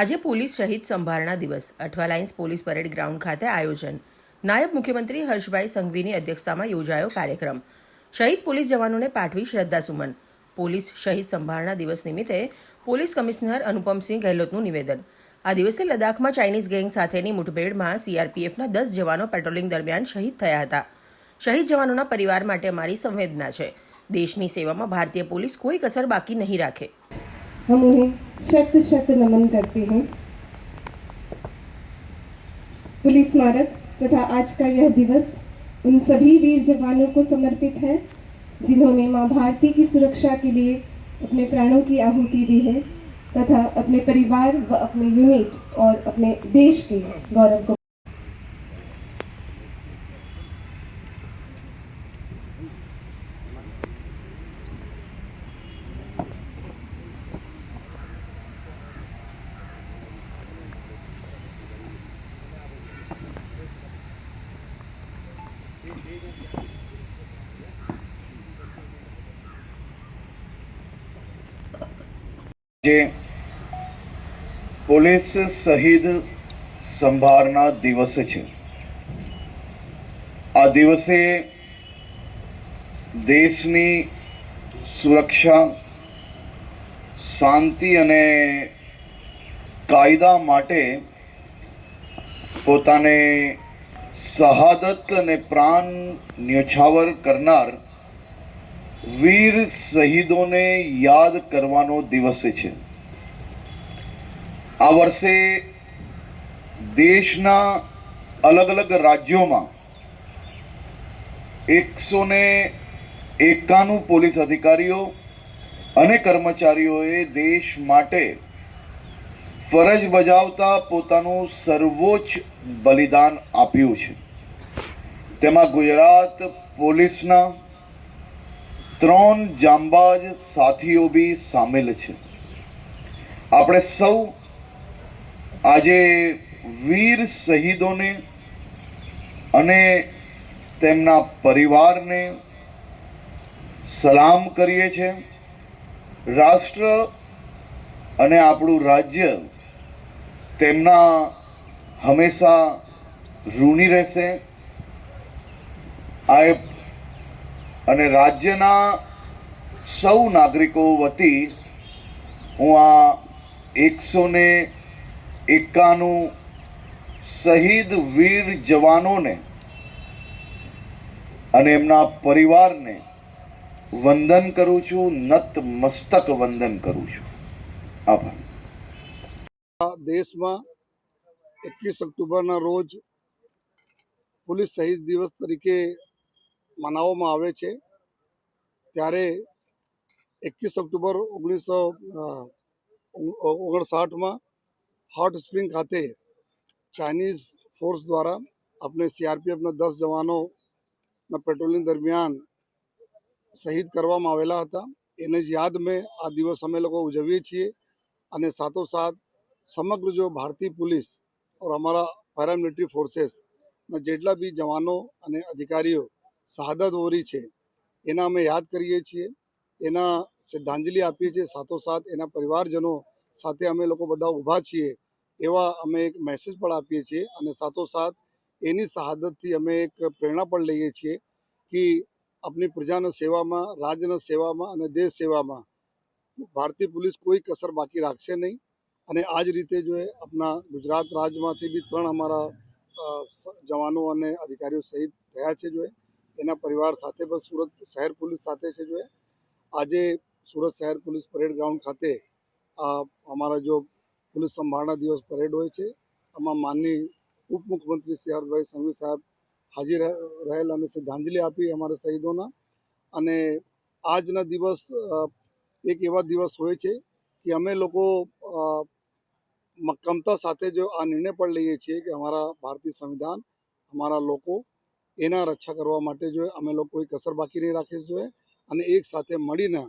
આજે પોલીસ શહીદ સંભારણા દિવસ Athwa lines police parade ground ખાતે આયોજન. નાયબ મુખ્યમંત્રી હર્ષભાઈ સંઘવીની અધ્યક્ષતામાં યોજાયો કાર્યક્રમ. શહીદ પોલીસ જવાનોને પાઠવી શ્રદ્ધાસુમન. પોલીસ શહીદ સંભારણા દિવસ નિમિત્તે પોલીસ કમિશનર અનુપમસિંહ ગહેલોતનું નિવેદન. આ દિવસે લદ્દાખમાં ચાઇનીઝ ગેંગ સાથેની મુઠભેડમાં સીઆરપીએફના દસ જવાનો પેટ્રોલિંગ દરમિયાન શહીદ થયા હતા. શહીદ જવાનોના પરિવાર માટે અમારી સંવેદના છે. દેશની સેવામાં ભારતીય પોલીસ કોઈ કસર બાકી નહીં રાખે. हम उन्हें शत शत नमन करते हैं। पुलिस स्मारक तथा आज का यह दिवस उन सभी वीर जवानों को समर्पित है, जिन्होंने माँ भारती की सुरक्षा के लिए अपने प्राणों की आहुति दी है, तथा अपने परिवार व अपने यूनिट और अपने देश के गौरव को પોલીસ શહીદ સંભારના દિવસ છે. આ દિવસે દેશની સુરક્ષા શાંતિ અને કાયદા માટે પોતાને શહાદત અને પ્રાણ ન્યોછાવર કરનાર વીર શહીદોને યાદ કરવાનો દિવસ છે આ વર્ષે દેશના અલગ અલગ રાજ્યોમાં એકસો ને એકાણું પોલીસ અધિકારીઓ અને કર્મચારીઓએ દેશ માટે ફરજ બજાવતા પોતાનું સર્વોચ્ચ બલિદાન આપ્યું છે. તેમાં ગુજરાત પોલીસના ત્રણ જાંબાજ સાથીઓ બી સામેલ છે. આપણે સૌ આજે વીર શહીદોને અને તેમના પરિવારને સલામ કરીએ છીએ. રાષ્ટ્ર અને આપણું રાજ્ય તેમના હંમેશા ઋણી રહેશે. આ અને રાજ્યના સૌ નાગરિકો વતી હું આ એકસો ને એકાણું શહીદ વીર જવાનોને અને એમના પરિવારને વંદન કરું છું, નત મસ્તક વંદન કરું છું. દેશમાં એકવીસ ઓક્ટોબરના રોજ પોલીસ શહીદ દિવસ તરીકે મનાવવામાં આવે છે. ત્યારે એકવીસ ઓક્ટોબર ઓગણીસો ઓગણસાઠમાં હોટ સ્પ્રિંગ ખાતે ચાઇનીઝ ફોર્સ દ્વારા આપણે સીઆરપીએફના દસ જવાનોના પેટ્રોલિંગ દરમિયાન શહીદ કરવામાં આવેલા હતા. એને જ યાદ મેં. આ દિવસ અમે લોકો ઉજવીએ છીએ અને સાથોસાથ સમગ્ર જો ભારતીય પોલીસ ઓર અમારા પેરામિલિટરી ફોર્सेसના જેટલા બી જવાનો અને અધિકારીઓ શહાદત ઓરી છે, એના અમે યાદ કરીએ છીએ. એના શ્રદ્ધાંજલિ આપીએ છીએ. સાથોસાથ એના પરિવારજનો સાથે અમે લોકો બધા ઊભા છીએ એવા અમે એક મેસેજ પણ આપીએ છીએ અને સાથોસાથ એની શહાદતથી અમે એક પ્રેરણા પણ લઈએ છીએ કે આપણી પ્રજાના સેવામાં રાજ્યના સેવામાં અને દેશ સેવામાં ભારતીય પોલીસ કોઈ કસર બાકી રાખશે નહીં. અને આ જ રીતે જો એ આપણા ગુજરાત રાજ્યમાંથી બી ત્રણ અમારા જવાનો અને અધિકારીઓ શહીદ થયા છે જો એના પરિવાર સાથે પણ સુરત શહેર પોલીસ સાથે છે જો આજે સુરત શહેર પોલીસ પરેડ ગ્રાઉન્ડ ખાતે અમારા જો પોલીસ સંભાળના દિવસ પરેડ હોય છે. આમાં માનની ઉપમુખ્યમંત્રી શ્રી હરભાઈ સંઘવી સાહેબ હાજર રહેલ અને શ્રદ્ધાંજલિ આપી અમારા શહીદોના. અને આજના દિવસ એક એવા દિવસ હોય છે કે અમે લોકો મક્કમતા સાથે જો આ નિર્ણય પણ લઈએ છીએ કે અમારા ભારતીય સંવિધાન, અમારા લોકો એના રક્ષા કરવા માટે જો અમે લોકો કોઈ કસર બાકી નહીં રાખી જોઈએ અને એક સાથે મળીને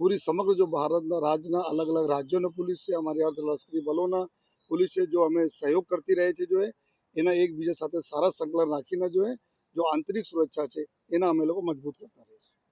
પૂરી સમગ્ર જો ભારતના રાજ્યના અલગ અલગ રાજ્યોના પોલીસ છે, અમારી અર્ધ લશ્કરી બલોના પોલીસ છે, જો અમે સહયોગ કરતી રહે છે જોઈએ એના એકબીજા સાથે સારા સંકલન રાખીને જોઈએ જો આંતરિક સુરક્ષા છે, એના અમે લોકો મજબૂત કરતા રહીશું.